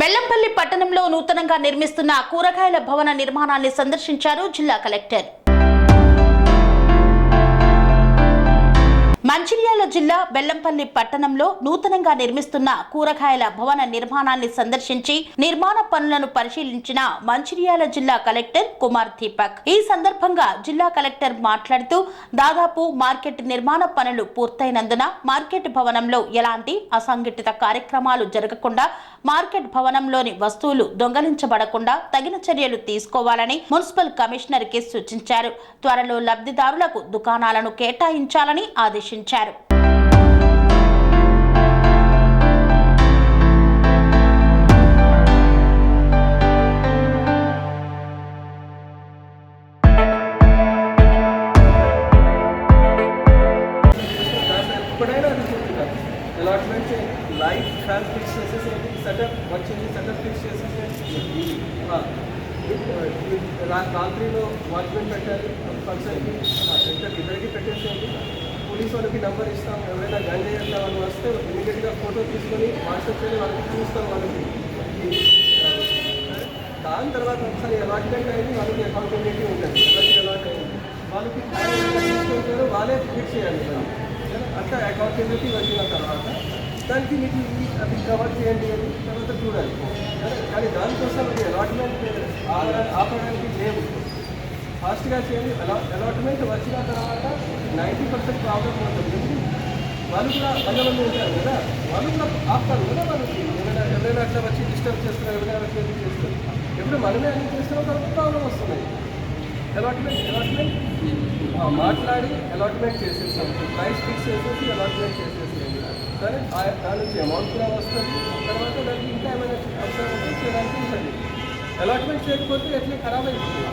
బెల్లంపల్లి పట్టణంలో నూతనంగా నిర్మిస్తున్న కూరగాయల భవన నిర్మాణాన్ని సందర్శించారు జిల్లా కలెక్టర్. మంచిర్యాల జిల్లా బెల్లంపల్లి పట్టణంలో నూతనంగా నిర్మిస్తున్న కూరగాయల భవన నిర్మాణాన్ని సందర్శించి నిర్మాణ పనులను పరిశీలించిన మంచిర్యాల జిల్లా కలెక్టర్ కుమార్ దీపక్. ఈ సందర్భంగా జిల్లా కలెక్టర్ మాట్లాడుతూ దాదాపు మార్కెట్ నిర్మాణ పనులు పూర్తయినందున మార్కెట్ భవనంలో ఎలాంటి అసంఘటిత కార్యక్రమాలు జరగకుండా మార్కెట్ భవనంలోని వస్తువులు దొంగలించబడకుండా తగిన చర్యలు తీసుకోవాలని మున్సిపల్ కమిషనర్కి సూచించారు. త్వరలో లబ్ధిదారులకు దుకాణాలను కేటాయించాలని ఆదేశించారు. ఎప్పుడైనా అది చెప్తున్నారు. అలాట్మెంట్ ఫిక్స్ చేసేసేయండి. సెటప్ వచ్చింది సెటప్ ఫిక్స్ చేసేసేయండి. రాత్రిలో వాచ్మెన్ పెట్టాలి. పర్సన్కి ఎంత ఇద్దరికి పెట్టేసేయండి. పోలీస్ వాళ్ళకి నెంబర్ ఇస్తాం. ఎవరైనా గంజ చేస్తా వాళ్ళు వస్తే ఇమీడియట్గా ఫోటో తీసుకొని వాట్సాప్ చేసి వాళ్ళకి చూస్తాం వాళ్ళకి. దాని తర్వాత ఒకసారి అలాట్మెంట్ అయింది వాళ్ళకి అకౌంటబిలిటీ ఉంటుంది. ఎవరికి అలాట్ అయింది? వాళ్ళకి వాళ్ళే ఫిక్స్ చేయాలి అట్లా అకౌంటబిలిటీ వచ్చిన తర్వాత దానికి మీకు అది కవర్ చేయండి అని తర్వాత చూడాలి. కానీ దానికోసం అది అలాట్మెంట్ ఆపడానికి లేవు ఫాస్ట్గా చేయండి. అలా అలాట్మెంట్ వచ్చిన తర్వాత నైంటీ పర్సెంట్ ప్రాబ్లమ్ ఉంటుంది. వాళ్ళు కూడా వంద మంది ఉంటారు కదా. వాళ్ళు కూడా ఆపుతారు కదా వాళ్ళకి ఏమైనా ఎవరైనా అట్లా వచ్చి డిస్టర్బ్ చేస్తున్నారు ఎవరైనా వచ్చి ఇది చేస్తారు ఎప్పుడు మనమే అన్ని చేస్తున్నాం తర్వాత ప్రాబ్లం వస్తున్నాయి అలాట్మెంట్ అలాట్మెంట్ మాట్లాడి అలాట్మెంట్ చేసేసాం ప్రైస్ ఫిక్స్ చేసేసి అలాట్మెంట్ చేసేసేయండి సరే ఆ- దాని నుంచి అమౌంట్ కూడా వస్తుంది. తర్వాత దానికి ఇంకా ఏమైనా అవసరం ఉంటే చేయడానికి ఉంటుంది. అలాట్మెంట్ చేయకపోతే ఎట్లా ఖరాబ్ అయిపోతుంది.